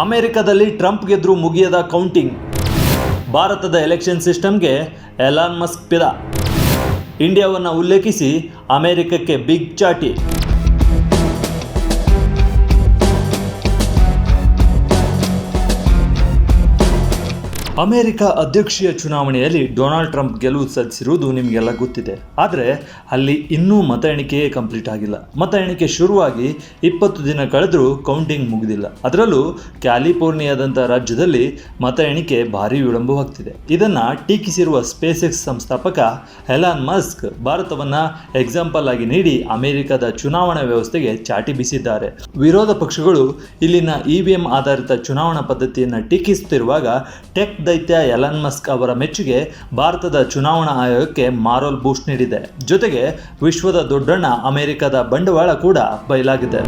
ಅಮೆರಿಕದಲ್ಲಿ ಟ್ರಂಪ್ ಗೆದ್ರು ಮುಗಿಯದ ಕೌಂಟಿಂಗ್ ಭಾರತದ ಎಲೆಕ್ಷನ್ ಸಿಸ್ಟಮ್ಗೆ ಎಲಾನ್ ಮಸ್ಕ್ ಪಿದ. ಇಂಡಿಯಾವನ್ನು ಉಲ್ಲೇಖಿಸಿ ಅಮೆರಿಕಕ್ಕೆ ಬಿಗ್ ಚಾಟಿ. ಅಮೆರಿಕ ಅಧ್ಯಕ್ಷೀಯ ಚುನಾವಣೆಯಲ್ಲಿ ಡೊನಾಲ್ಡ್ ಟ್ರಂಪ್ ಗೆಲುವು ಸಾಧಿಸಿರುವುದು ನಿಮಗೆಲ್ಲ ಗೊತ್ತಿದೆ. ಆದರೆ ಅಲ್ಲಿ ಇನ್ನೂ ಮತ ಎಣಿಕೆಯೇ ಕಂಪ್ಲೀಟ್ ಆಗಿಲ್ಲ. ಮತ ಎಣಿಕೆ ಶುರುವಾಗಿ ಇಪ್ಪತ್ತು ದಿನ ಕಳೆದರೂ ಕೌಂಟಿಂಗ್ ಮುಗಿದಿಲ್ಲ. ಅದರಲ್ಲೂ ಕ್ಯಾಲಿಫೋರ್ನಿಯಾದಂಥ ರಾಜ್ಯದಲ್ಲಿ ಮತ ಎಣಿಕೆ ಭಾರಿ ವಿಳಂಬವಾಗ್ತಿದೆ ಇದನ್ನು ಟೀಕಿಸಿರುವ ಸ್ಪೇಸ್ ಎಕ್ಸ್ ಸಂಸ್ಥಾಪಕ ಹೆಲಾನ್ ಮಸ್ಕ್ ಭಾರತವನ್ನು ಎಕ್ಸಾಂಪಲ್ ಆಗಿ ನೀಡಿ ಅಮೆರಿಕದ ಚುನಾವಣಾ ವ್ಯವಸ್ಥೆಗೆ ಚಾಟಿ ಬೀಸಿದ್ದಾರೆ. ವಿರೋಧ ಪಕ್ಷಗಳು ಇಲ್ಲಿನ ಇ ಆಧಾರಿತ ಚುನಾವಣಾ ಪದ್ಧತಿಯನ್ನು ಟೀಕಿಸುತ್ತಿರುವಾಗ ಟೆಕ್ ದೈತ್ಯ ಎಲನ್ ಮಸ್ಕ್ ಅವರ ಮೆಚ್ಚುಗೆ ಭಾರತದ ಚುನಾವಣಾ ಆಯೋಗಕ್ಕೆ ಮಾರೋಲ್ ಬೂಸ್ಟ್ ನೀಡಿದೆ. ಜೊತೆಗೆ ವಿಶ್ವದ ದೊಡ್ಡಣ್ಣ ಅಮೆರಿಕದ ಬಂಡವಾಳ ಕೂಡ ಬಯಲಾಗಿದೆ.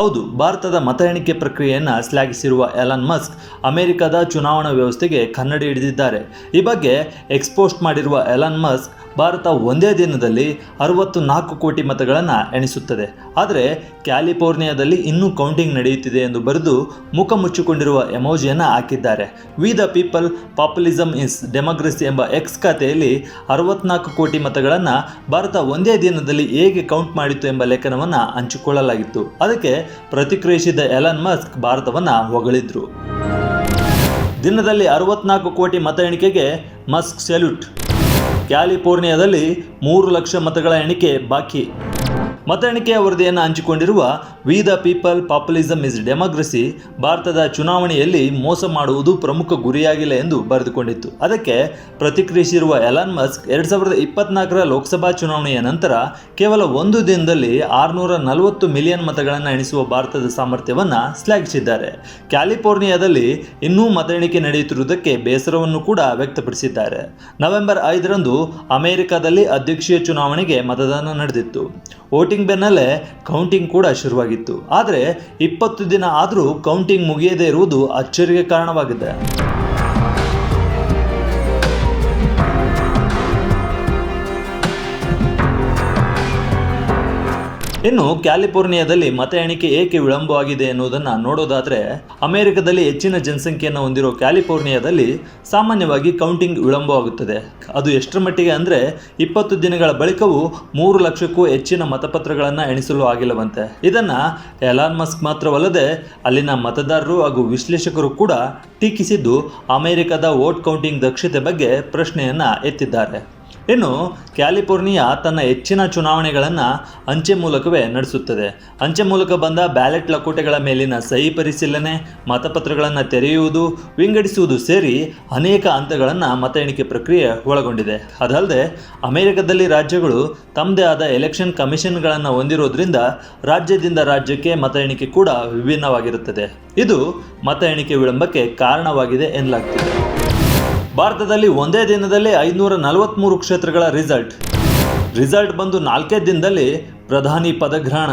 ಹೌದು, ಭಾರತದ ಮತ ಎಣಿಕೆ ಪ್ರಕ್ರಿಯೆಯನ್ನು ಶ್ಲಾಘಿಸಿರುವ ಎಲನ್ ಮಸ್ಕ್ ಅಮೆರಿಕದ ಚುನಾವಣಾ ವ್ಯವಸ್ಥೆಗೆ ಕನ್ನಡಿ ಹಿಡಿದಿದ್ದಾರೆ. ಈ ಬಗ್ಗೆ ಎಕ್ಸ್ಪೋಸ್ಟ್ ಮಾಡಿರುವ ಎಲನ್ ಮಸ್ಕ್, ಭಾರತ ಒಂದೇ ದಿನದಲ್ಲಿ ಅರವತ್ತು ನಾಲ್ಕು ಕೋಟಿ ಮತಗಳನ್ನು ಎಣಿಸುತ್ತದೆ. ಆದರೆ ಕ್ಯಾಲಿಫೋರ್ನಿಯಾದಲ್ಲಿ ಇನ್ನೂ ಕೌಂಟಿಂಗ್ ನಡೆಯುತ್ತಿದೆ ಎಂದು ಬರೆದು ಮುಖ ಮುಚ್ಚಿಕೊಂಡಿರುವ ಎಮೋಜಿಯನ್ನು ಹಾಕಿದ್ದಾರೆ. We the people populism is democracy ಎಂಬ ಎಕ್ಸ್ ಖಾತೆಯಲ್ಲಿ ಅರವತ್ನಾಲ್ಕು ಕೋಟಿ ಮತಗಳನ್ನು ಭಾರತ ಒಂದೇ ದಿನದಲ್ಲಿ ಹೇಗೆ ಕೌಂಟ್ ಮಾಡಿತ್ತು ಎಂಬ ಲೇಖನವನ್ನು ಹಂಚಿಕೊಳ್ಳಲಾಗಿತ್ತು. ಅದಕ್ಕೆ ಪ್ರತಿಕ್ರಿಯಿಸಿದ ಎಲನ್ ಮಸ್ಕ್ ಭಾರತವನ್ನು ಹೊಗಳಿದ್ರು. ದಿನದಲ್ಲಿ ಅರವತ್ನಾಲ್ಕು ಕೋಟಿ ಮತ ಎಣಿಕೆಗೆ ಮಸ್ಕ್ ಸೆಲ್ಯೂಟ್ ಕ್ಯಾಲಿಫೋರ್ನಿಯಾದಲ್ಲಿ ಮೂರು ಲಕ್ಷ ಮತಗಳ ಎಣಿಕೆ ಬಾಕಿ. ಮತ ಎಣಿಕೆಯ ವರದಿಯನ್ನು ಹಂಚಿಕೊಂಡಿರುವ we the people populism is democracy ಭಾರತದ ಚುನಾವಣೆಯಲ್ಲಿ ಮೋಸ ಮಾಡುವುದು ಪ್ರಮುಖ ಗುರಿಯಾಗಿಲ್ಲ ಎಂದು ಬರೆದುಕೊಂಡಿತ್ತು. ಅದಕ್ಕೆ ಪ್ರತಿಕ್ರಿಯಿಸಿರುವ ಎಲಾನ್ ಮಸ್ಕ್ ಎರಡ್ ಸಾವಿರದ ಇಪ್ಪತ್ನಾಲ್ಕರ ಲೋಕಸಭಾ ಚುನಾವಣೆಯ ನಂತರ ಕೇವಲ ಒಂದು ದಿನದಲ್ಲಿ ಆರುನೂರ ನಲವತ್ತು ಮಿಲಿಯನ್ ಮತಗಳನ್ನು ಎಣಿಸುವ ಭಾರತದ ಸಾಮರ್ಥ್ಯವನ್ನು ಶ್ಲಾಘಿಸಿದ್ದಾರೆ. ಕ್ಯಾಲಿಫೋರ್ನಿಯಾದಲ್ಲಿ ಇನ್ನೂ ಮತ ಎಣಿಕೆ ನಡೆಯುತ್ತಿರುವುದಕ್ಕೆ ಬೇಸರವನ್ನು ಕೂಡ ವ್ಯಕ್ತಪಡಿಸಿದ್ದಾರೆ. ನವೆಂಬರ್ ಐದರಂದು ಅಮೆರಿಕದಲ್ಲಿ ಅಧ್ಯಕ್ಷೀಯ ಚುನಾವಣೆಗೆ ಮತದಾನ ನಡೆದಿತ್ತು. ವೋಟಿಂಗ್ ಬೆನ್ನಲ್ಲೇ ಕೌಂಟಿಂಗ್ ಕೂಡ ಶುರುವಾಗಿತ್ತು. ಆದರೆ ಇಪ್ಪತ್ತು ದಿನ ಆದರೂ ಕೌಂಟಿಂಗ್ ಮುಗಿಯದೇ ಇರುವುದು ಅಚ್ಚರಿಗೆ ಕಾರಣವಾಗಿದೆ. ಇನ್ನು ಕ್ಯಾಲಿಫೋರ್ನಿಯಾದಲ್ಲಿ ಮತ ಎಣಿಕೆ ಏಕೆ ವಿಳಂಬವಾಗಿದೆ ಎನ್ನುವುದನ್ನು ನೋಡೋದಾದರೆ, ಅಮೆರಿಕದಲ್ಲಿ ಹೆಚ್ಚಿನ ಜನಸಂಖ್ಯೆಯನ್ನು ಹೊಂದಿರೋ ಕ್ಯಾಲಿಫೋರ್ನಿಯಾದಲ್ಲಿ ಸಾಮಾನ್ಯವಾಗಿ ಕೌಂಟಿಂಗ್ ವಿಳಂಬವಾಗುತ್ತದೆ. ಅದು ಎಷ್ಟರ ಮಟ್ಟಿಗೆ ಅಂದರೆ, ಇಪ್ಪತ್ತು ದಿನಗಳ ಬಳಿಕವೂ ಮೂರು ಲಕ್ಷಕ್ಕೂ ಹೆಚ್ಚಿನ ಮತಪತ್ರಗಳನ್ನು ಎಣಿಸಲು ಆಗಿಲ್ಲವಂತೆ. ಇದನ್ನು ಎಲಾನ್ ಮಸ್ಕ್ ಮಾತ್ರವಲ್ಲದೆ, ಅಲ್ಲಿನ ಮತದಾರರು ಹಾಗೂ ವಿಶ್ಲೇಷಕರು ಕೂಡ ಟೀಕಿಸಿದ್ದು ಅಮೆರಿಕದ ವೋಟ್ ಕೌಂಟಿಂಗ್ ದಕ್ಷತೆ ಬಗ್ಗೆ ಪ್ರಶ್ನೆಯನ್ನು ಎತ್ತಿದ್ದಾರೆ. ಇನ್ನು ಕ್ಯಾಲಿಫೋರ್ನಿಯಾ ತನ್ನ ಹೆಚ್ಚಿನ ಚುನಾವಣೆಗಳನ್ನು ಅಂಚೆ ಮೂಲಕವೇ ನಡೆಸುತ್ತದೆ. ಅಂಚೆ ಮೂಲಕ ಬಂದ ಬ್ಯಾಲೆಟ್ ಲಕೋಟೆಗಳ ಮೇಲಿನ ಸಹಿ ಪರಿಶೀಲನೆ, ಮತಪತ್ರಗಳನ್ನು ತೆರೆಯುವುದು, ವಿಂಗಡಿಸುವುದು ಸೇರಿ ಅನೇಕ ಹಂತಗಳನ್ನು ಮತ ಎಣಿಕೆ ಪ್ರಕ್ರಿಯೆ ಒಳಗೊಂಡಿದೆ. ಅದಲ್ಲದೆ, ಅಮೆರಿಕದಲ್ಲಿ ರಾಜ್ಯಗಳು ತಮ್ಮದೇ ಆದ ಎಲೆಕ್ಷನ್ ಕಮಿಷನ್ಗಳನ್ನು ಹೊಂದಿರೋದ್ರಿಂದ ರಾಜ್ಯದಿಂದ ರಾಜ್ಯಕ್ಕೆ ಮತ ಎಣಿಕೆ ಕೂಡ ವಿಭಿನ್ನವಾಗಿರುತ್ತದೆ. ಇದು ಮತ ಎಣಿಕೆ ವಿಳಂಬಕ್ಕೆ ಕಾರಣವಾಗಿದೆ ಎನ್ನಲಾಗ್ತಿದೆ. ಭಾರತದಲ್ಲಿ ಒಂದೇ ದಿನದಲ್ಲಿ ಐದುನೂರ ನಲವತ್ತ್ಮೂರು ಕ್ಷೇತ್ರಗಳ ರಿಸಲ್ಟ್. ರಿಸಲ್ಟ್ ಬಂದು ನಾಲ್ಕೇ ದಿನದಲ್ಲಿ ಪ್ರಧಾನಿ ಪದಗ್ರಹಣ.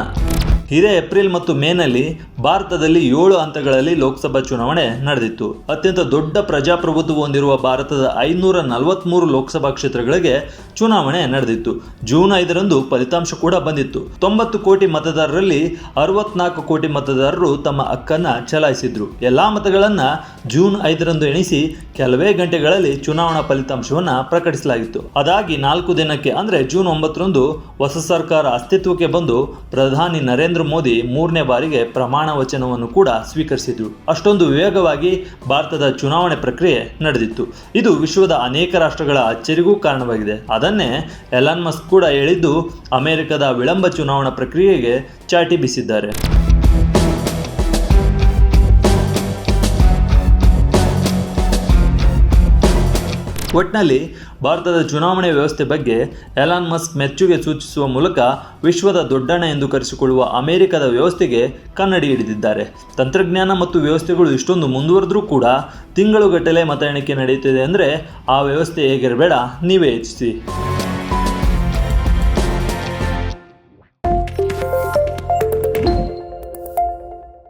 ಇದೇ ಏಪ್ರಿಲ್ ಮತ್ತು ಮೇನಲ್ಲಿ ಭಾರತದಲ್ಲಿ ಏಳು ಹಂತಗಳಲ್ಲಿ ಲೋಕಸಭಾ ಚುನಾವಣೆ ನಡೆದಿತ್ತು. ಅತ್ಯಂತ ದೊಡ್ಡ ಪ್ರಜಾಪ್ರಭುತ್ವ ಹೊಂದಿರುವ ಭಾರತದ ಐನೂರ ನಲವತ್ಮೂರು ಲೋಕಸಭಾ ಕ್ಷೇತ್ರಗಳಿಗೆ ಚುನಾವಣೆ ನಡೆದಿತ್ತು. ಜೂನ್ ಐದರಂದು ಫಲಿತಾಂಶ ಕೂಡ ಬಂದಿತ್ತು. ತೊಂಬತ್ತು ಕೋಟಿ ಮತದಾರರಲ್ಲಿ ಅರವತ್ನಾಲ್ಕು ಕೋಟಿ ಮತದಾರರು ತಮ್ಮ ಹಕ್ಕನ್ನು ಚಲಾಯಿಸಿದ್ರು. ಎಲ್ಲಾ ಮತಗಳನ್ನು ಜೂನ್ ಐದರಂದು ಎಣಿಸಿ ಕೆಲವೇ ಗಂಟೆಗಳಲ್ಲಿ ಚುನಾವಣಾ ಫಲಿತಾಂಶವನ್ನು ಪ್ರಕಟಿಸಲಾಗಿತ್ತು. ಅದಾಗಿ ನಾಲ್ಕು ದಿನಕ್ಕೆ ಅಂದರೆ ಜೂನ್ ಒಂಬತ್ತರಂದು ಹೊಸ ಸರ್ಕಾರ ಅಸ್ತಿತ್ವಕ್ಕೆ ಬಂದು ಪ್ರಧಾನಿ ನರೇಂದ್ರ ಮೋದಿ ಮೂರನೇ ಬಾರಿಗೆ ಪ್ರಮಾಣ ವಚನವನ್ನು ಕೂಡ ಸ್ವೀಕರಿಸಿದ್ರು ಅಷ್ಟೊಂದು ವೇಗವಾಗಿ ಭಾರತದ ಚುನಾವಣೆ ಪ್ರಕ್ರಿಯೆ ನಡೆದಿತ್ತು. ಇದು ವಿಶ್ವದ ಅನೇಕ ರಾಷ್ಟ್ರಗಳ ಅಚ್ಚರಿಗೂ ಕಾರಣವಾಗಿದೆ. ಅದನ್ನೇ ಎಲಾನ್ ಮಸ್ಕ್ ಕೂಡ ಹೇಳಿದ್ದು, ಅಮೆರಿಕದ ವಿಳಂಬ ಚುನಾವಣಾ ಪ್ರಕ್ರಿಯೆಗೆ ಚಾಟಿ ಬೀಸಿದ್ದಾರೆ. ಒಟ್ನಲ್ಲಿ ಭಾರತದ ಚುನಾವಣೆ ವ್ಯವಸ್ಥೆ ಬಗ್ಗೆ ಎಲಾನ್ ಮಸ್ಕ್ ಮೆಚ್ಚುಗೆ ಸೂಚಿಸುವ ಮೂಲಕ ವಿಶ್ವದ ದೊಡ್ಡಣ ಎಂದು ಕರೆಸಿಕೊಳ್ಳುವ ಅಮೆರಿಕದ ವ್ಯವಸ್ಥೆಗೆ ಕನ್ನಡಿ ಹಿಡಿದಿದ್ದಾರೆ. ತಂತ್ರಜ್ಞಾನ ಮತ್ತು ವ್ಯವಸ್ಥೆಗಳು ಇಷ್ಟೊಂದು ಮುಂದುವರೆದ್ರೂ ಕೂಡ ತಿಂಗಳುಗಟ್ಟಲೆ ಮತ ಎಣಿಕೆ ನಡೆಯುತ್ತಿದೆ ಅಂದರೆ ಆ ವ್ಯವಸ್ಥೆ ಹೇಗಿರಬೇಡ, ನೀವೇ ಯೋಚಿಸಿ.